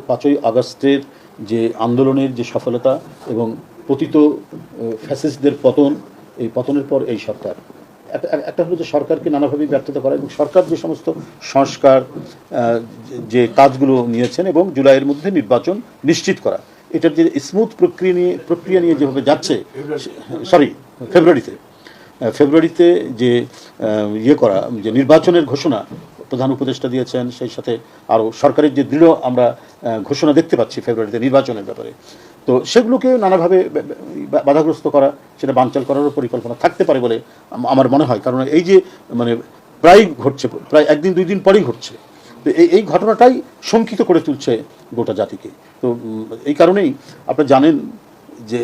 পাঁচই আগস্টের যে আন্দোলনের যে সফলতা এবং পতিত ফ্যাসিস্টদের পতন, এই পতনের পর এই সরকার। একটা- হলো যে সরকারকে নানাভাবে ব্যর্থতা করা এবং সরকার যে সমস্ত সংস্কার যে কাজগুলো নিয়েছেন এবং জুলাইয়ের মধ্যে নির্বাচন নিশ্চিত করা। এটার যে স্মুথ প্রক্রিয়া নিয়ে প্রক্রিয়া নিয়ে যেভাবে যাচ্ছে, সরি, ফেব্রুয়ারিতে ফেব্রুয়ারিতে যে ইয়ে করা, যে নির্বাচনের ঘোষণা প্রধান উপদেষ্টা দিয়েছেন, সেই সাথে আরও সরকারের যে দৃঢ় আমরা ঘোষণা দেখতে পাচ্ছি ফেব্রুয়ারিতে নির্বাচনের ব্যাপারে। তো সেগুলোকে নানাভাবে বাধাগ্রস্ত করা, সেটা বানচাল করারও পরিকল্পনা থাকতে পারে বলে আমার মনে হয়। কারণ এই যে মানে প্রায় ঘটছে, প্রায় একদিন, দুই দিন পরেই ঘটছে। তো এই এই ঘটনাটাই শঙ্কিত করে তুলছে গোটা জাতিকে। তো এই কারণেই আপনি জানেন যে,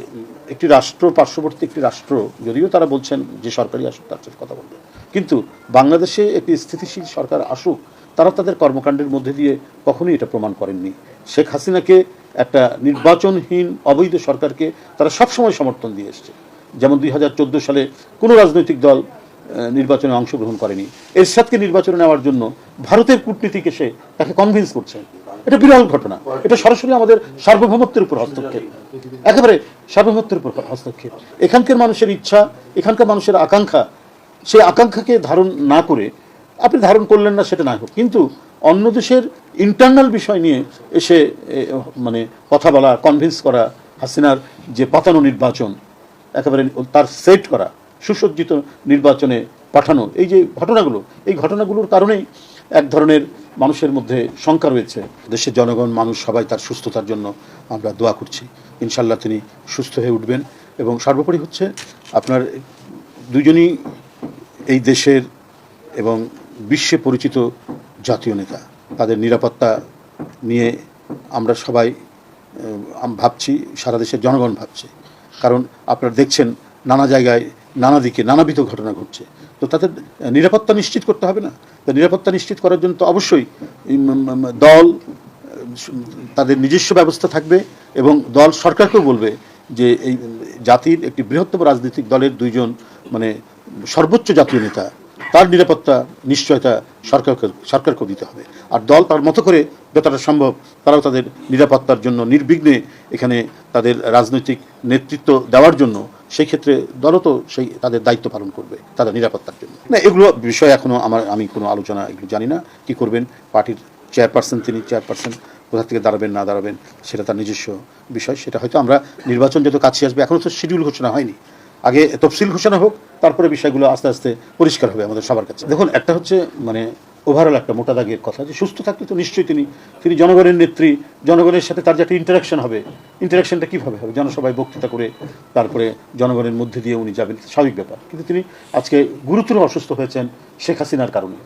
একটি রাষ্ট্র, পার্শ্ববর্তী একটি রাষ্ট্র, যদিও তারা বলছেন যে সরকারি আসুক, তার কথা বলবে। কিন্তু বাংলাদেশে একটি স্থিতিশীল সরকার আসুক, তারা তাদের কর্মকাণ্ডের মধ্যে দিয়ে কখনোই এটা প্রমাণ করেননি। শেখ হাসিনাকে একটা নির্বাচনহীন অবৈধ সরকারকে তারা সবসময় সমর্থন দিয়ে এসছে। যেমন দুই হাজার চোদ্দ সালে কোনো রাজনৈতিক দল নির্বাচনে অংশগ্রহণ করেনি। এরশাদকে নির্বাচনে নেওয়ার জন্য ভারতের কূটনীতিকে সে তাকে কনভিন্স করছেন এটা বিরল ঘটনা। এটা সরাসরি আমাদের সার্বভৌমত্বের উপর হস্তক্ষেপ। একেবারে সার্বভৌমত্বের উপর হস্তক্ষেপ। এখানকার মানুষের ইচ্ছা, এখানকার মানুষের আকাঙ্ক্ষা সেই আকাঙ্ক্ষাকে ধারণ না করে আপনি ধারণ করলেন না সেটা না হোক। কিন্তু অন্য দেশের ইন্টারনাল বিষয় নিয়ে এসে মানে কথা বলা কনভিন্স করা, হাসিনার যে পাতানো নির্বাচন, একেবারে তার সেট করা, সুসজ্জিত নির্বাচনে পাঠানো, এই যে ঘটনাগুলো, এই ঘটনাগুলোর কারণেই এক ধরনের মানুষের মধ্যে শঙ্কা রয়েছে। দেশের জনগণ, মানুষ সবাই তার সুস্থতার জন্য আমরা দোয়া করছি। ইনশাল্লাহ তিনি সুস্থ হয়ে উঠবেন এবং সর্বোপরি হচ্ছে আপনার দুজনই এই দেশের এবং বিশ্বে পরিচিত জাতীয় নেতা, তাদের নিরাপত্তা নিয়ে আমরা সবাই ভাবছি, সারা দেশের জনগণ ভাবছে। কারণ আপনারা দেখছেন, নানা জায়গায় নানা দিকে নানাবিধ ঘটনা ঘটছে। তো তাদের নিরাপত্তা নিশ্চিত করতে হবে না। তো নিরাপত্তা নিশ্চিত করার জন্য তো অবশ্যই দল তাদের নিজস্ব ব্যবস্থা থাকবে এবং দল সরকারকেও বলবে যে এই জাতির একটি বৃহত্তম রাজনৈতিক দলের দুইজন মানে সর্বোচ্চ জাতীয় নেতা, তার নিরাপত্তা নিশ্চয়তা সরকারকে, সরকারকেও দিতে হবে। আর দল তার মতো করে যতটা সম্ভব তারাও তাদের নিরাপত্তার জন্য নির্বিঘ্নে এখানে তাদের রাজনৈতিক নেতৃত্ব দেওয়ার জন্য সেই ক্ষেত্রে দলও তো সেই তাদের দায়িত্ব পালন করবে, তাদের নিরাপত্তার জন্য। না, এগুলো বিষয় এখনও আমার, আমি কোনো আলোচনা এগুলো জানি না। কি করবেন? পার্টির চেয়ারপারসন, তিনি চেয়ারপারসন, কোথা থেকে দাঁড়াবেন, না দাঁড়াবেন, সেটা তার নিজস্ব বিষয়। সেটা হয়তো আমরা নির্বাচন যত কাছে আসবে এখনও তো শিডিউল ঘোষণা হয়নি। আগে তফসিল ঘোষণা হোক, তারপরে বিষয়গুলো আস্তে আস্তে পরিষ্কার হবে আমাদের সবার কাছে। দেখুন, একটা হচ্ছে মানে ওভারঅল একটা মোটা দাগের কথা, যে সুস্থ থাকলে তো নিশ্চয়ই তিনি তিনি জনগণের নেত্রী, জনগণের সাথে তার যে একটা ইন্টারাকশন হবে ইন্টারাকশনটা কীভাবে হবে? জনসভায় বক্তৃতা করে, তারপরে জনগণের মধ্যে দিয়ে উনি যাবেন স্বাভাবিক ব্যাপার। কিন্তু তিনি আজকে গুরুতর অসুস্থ হয়েছেন শেখ হাসিনার কারণে।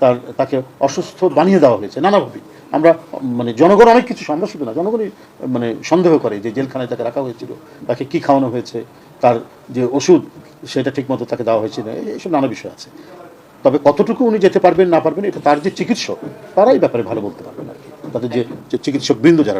তার, তাকে অসুস্থ বানিয়ে দেওয়া হয়েছে নানাভাবে। আমরা মানে জনগণ অনেক কিছু আমরা শুধু না, জনগণই মানে সন্দেহ করে যে জেলখানায় তাকে রাখা হয়েছিল, তাকে কি খাওয়ানো হয়েছে, তার যে ওষুধ, সেটা ঠিকমতো তাকে দেওয়া হয়েছিল না এইসব নানা বিষয় আছে। তবে কতটুকু উনি যেতে পারবেন না পারবেন, এটা তার যে চিকিৎসক, তারাই ব্যাপারে ভালো বলতে পারবেন আর কি তাদের যে চিকিৎসক বৃন্দ যারা